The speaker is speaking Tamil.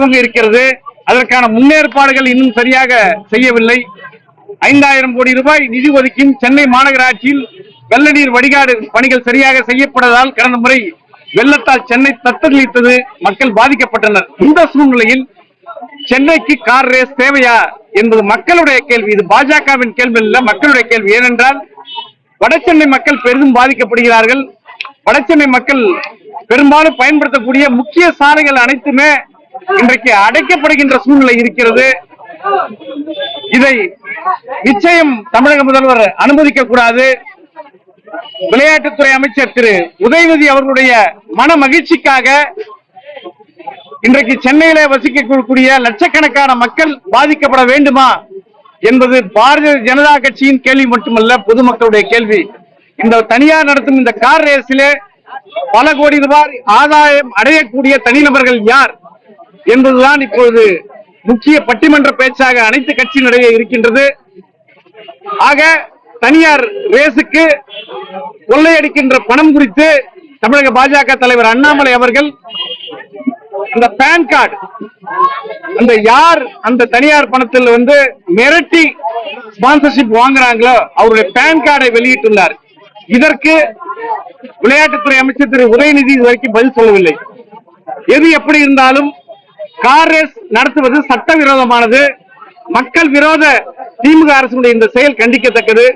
துவங்க இருக்கிறது. அதற்கான முன்னேற்பாடுகள் இன்னும் சரியாக செய்யவில்லை. ஐந்தாயிரம் கோடி ரூபாய் நிதி ஒதுக்கியும் சென்னை மாநகராட்சியில் வெள்ள நீர் வடிகாடு பணிகள் சரியாக செய்யப்பட்டதால் கடந்த முறை வெள்ளத்தால் சென்னை தத்தளித்தது. மக்கள் பாதிக்கப்பட்டனர். இந்த சூழ்நிலையில் சென்னைக்கு கார் ரேஸ் தேவையா என்பது மக்களுடைய கேள்வி. இது பாஜகவின் கேள்வி இல்ல மக்களுடைய கேள்வி. ஏனென்றால் வடசென்னை மக்கள் பெரிதும் பாதிக்கப்படுகிறார்கள். வடசென்னை மக்கள் பெரும்பாலும் பயன்படுத்தக்கூடிய முக்கிய சாலைகள் அனைத்துமே இன்றைக்கு அடைக்கப்படுகின்ற சூழ்நிலை இருக்கிறது. இதை நிச்சயம் தமிழக முதல்வர் அனுமதிக்க கூடாது. விளையாட்டுத்துறை அமைச்சர் திரு உதயநிதி அவர்களுடைய மன மகிழ்ச்சிக்காக இன்றைக்கு சென்னையிலே வசிக்கக்கூடிய லட்சக்கணக்கான மக்கள் பாதிக்கப்பட வேண்டுமா என்பது பாரதிய ஜனதா கட்சியின் கேள்வி மட்டுமல்ல பொதுமக்களுடைய கேள்வி. இந்த தனியார் நடத்தும் இந்த கார் ரேஸிலே பல கோடி ரூபாய் ஆதாயம் அடையக்கூடிய தனிநபர்கள் யார்? என்பதுதான் இப்பொழுது முக்கிய பட்டிமன்ற பேச்சாக அனைத்து கட்சியினிடையே இருக்கின்றது. ஆக தனியார் ரேஸுக்கு கொள்ளையடிக்கின்ற பணம் குறித்து தமிழக பாஜக தலைவர் அண்ணாமலை அவர்கள் அந்த பேன் கார்டு அந்த யார் அந்த தனியார் பணத்தில் வந்து மிரட்டி ஸ்பான்சர்ஷிப் வாங்குறாங்களோ அவருடைய பேன் கார்டை வெளியிட்டுள்ளார். இதற்கு விளையாட்டுத்துறை அமைச்சர் திரு உதயநிதி இதுவரைக்கும் பதில் சொல்லவில்லை. எது எப்படி இருந்தாலும் கார் ரேஸ் நடத்துவது சட்டவிரோதமானது. மக்கள் விரோத திமுக அரசுடைய இந்த செயல் கண்டிக்கத்தக்கது.